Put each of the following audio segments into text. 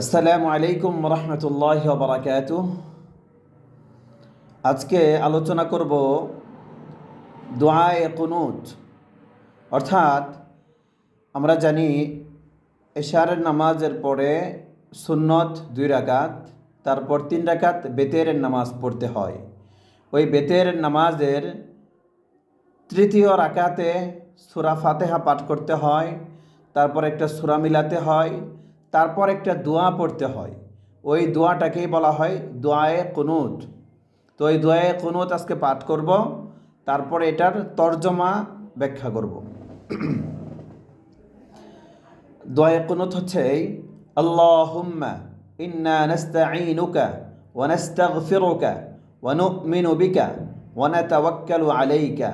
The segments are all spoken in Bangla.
আসসালামু আলাইকুম রহমতুল্লাহ বারাকাত আজকে আলোচনা করব দোয়ায়ে কুনুত। অর্থাৎ আমরা জানি এশারের নামাজের পরে সুন্নত দুই রাকাত, তারপর তিন রাকাত বেতেরের নামাজ পড়তে হয়। ওই বেতের নামাজের তৃতীয় রাকাতে সুরা ফাতেহা পাঠ করতে হয়, তারপর একটা সুরা মিলাতে হয় তারপর একটা দোয়া পড়তে হয়। ওই দোয়াটাকেই বলা হয় দোয়ায়ে কুনুত। তো ওই দোয়ায়ে কুনুত আজকে পাঠ করব, তারপর এটার তর্জমা ব্যাখ্যা করব। দোয়ায়ে কুনুত হচ্ছে এই, আল্লাহুম্মা ইন্না নাস্তাঈনুকা ওয়া নাস্তাগফিরুকা ওয়া নু'মিনু বিকা ওয়া নাতাওয়াক্কালু আলাইকা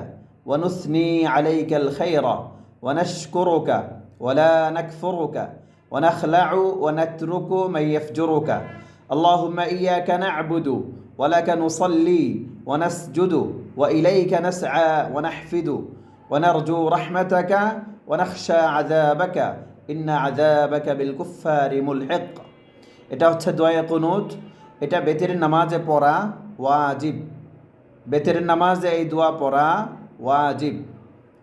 ওয়া নুসনি আলাইকা আল খায়রা ওয়া নাশকুরুকা ওয়া লা নাকফুরুকা ونخلع ونترك من يفجرك اللهم إياك نعبد ولك نصلي ونسجد وإليك نسعى ونحفد ونرجو رحمتك ونخشى عذابك إن عذابك بالكفار ملحق এটা হচ্ছে দোয়া কুনুত এটা বেতের নামাজে পড়া ওয়াজিব বেতের নামাজে এই দোয়া পড়া ওয়াজিব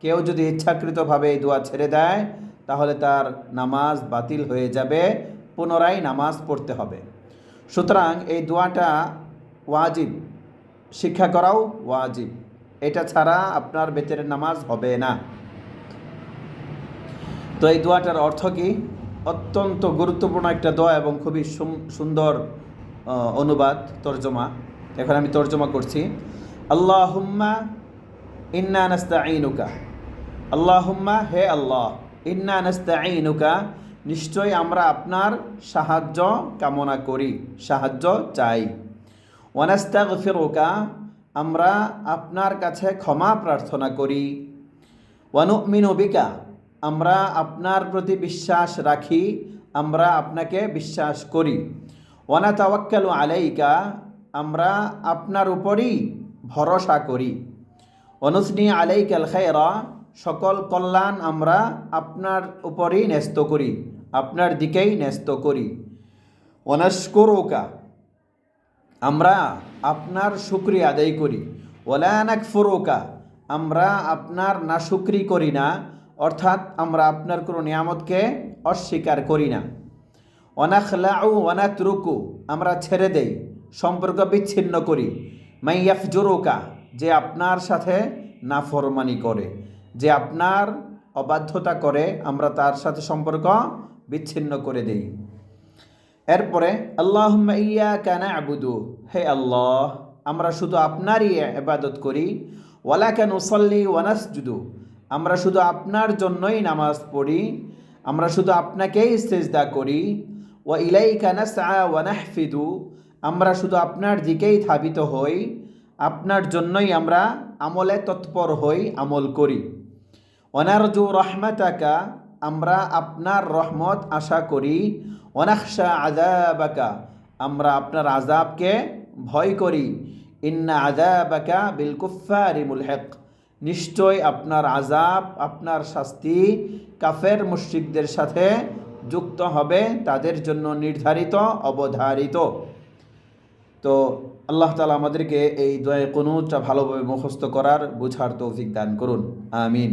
কেউ যদি ইচ্ছাকৃতভাবে এই দোয়া ছেড়ে দেয় তাহলে তার নামাজ বাতিল হয়ে যাবে, পুনরায় নামাজ পড়তে হবে। সুতরাং এই দোয়াটা ওয়াজিব। শিক্ষা করাও ওয়াজিব। এটা ছাড়া আপনার বেতের নামাজ হবে না। তো এই দোয়াটার অর্থ কি? অত্যন্ত গুরুত্বপূর্ণ একটা দোয়া এবং খুবই সুন্দর অনুবাদ, তর্জমা। এখন আমি তর্জমা করছি। আল্লাহ হুম্মা ইন্না আইনুকা আল্লাহ হুম্মা হে আল্লাহ ইন্না নিশ্চয় আমরা আপনার সাহায্য কামনা করি, সাহায্য চাই। ওয়ানাস্তাগফিরুকা আমরা আপনার কাছে ক্ষমা প্রার্থনা করি। ওয়ানুমিনু বিকা আমরা আপনার প্রতি বিশ্বাস রাখি, আমরা আপনাকে বিশ্বাস করি। ওয়ানা তাওয়াক্কালু আলাইকা আমরা আপনার উপরই ভরসা করি। অনুসনি আলাইকাল খায়রা সকল কল্যাণ আমরা আপনার উপরেই ন্যস্ত করি, আপনার দিকেই ন্যস্ত করি। অনাস্করোকা আমরা আপনার শুক্রিয়া আদায় করি। ওলানাক ফরোকা আমরা আপনার না শুক্রি করি না, অর্থাৎ আমরা আপনার কোনো নিয়ামতকে অস্বীকার করি না। অনাখলাউ অনাতরুকু আমরা ছেড়ে দেই, সম্পর্ক বিচ্ছিন্ন করি। মাইয়াফ জোরোকা যে আপনার সাথে নাফরমানি করে। যে আপনার অবাধ্যতা করে আমরা তার সাথে সম্পর্ক বিচ্ছিন্ন করে দেই। এরপরে আল্লাহ ইয়া কানা আবুদু হে আল্লাহ, আমরা শুধু আপনারই এবাদত করি। ওয়ালা কেন উসল্লি ওয়ানাসজুদু আমরা শুধু আপনার জন্যই নামাজ পড়ি। আমরা শুধু আপনাকেই সেজদা করি। ওয়া ইলাই কানাসা ওয়ানাহফিদু আমরা শুধু আপনার দিকেই ধাবিত হই। আপনার জন্যই আমরা আমলে তৎপর হই, আমল করি। অনারজু রহমাতাকা, আমরা আপনার রহমত আশা করি। অনাকশা আজাবাকা আমরা আপনার আজাবকে ভয় করি। ইন্না আজাবাকা বিলকুফারি হেক নিশ্চয় আপনার আজাব আপনার শাস্তি কাফের মুশ্রিকদের সাথে যুক্ত হবে, তাদের জন্য নির্ধারিত, অবধারিত। তো আল্লাহ তালা আমাদেরকে এই দয়ে কোনোটা ভালোভাবে মুখস্থ করার বুঝার তৌফিক দান করুন। আমিন।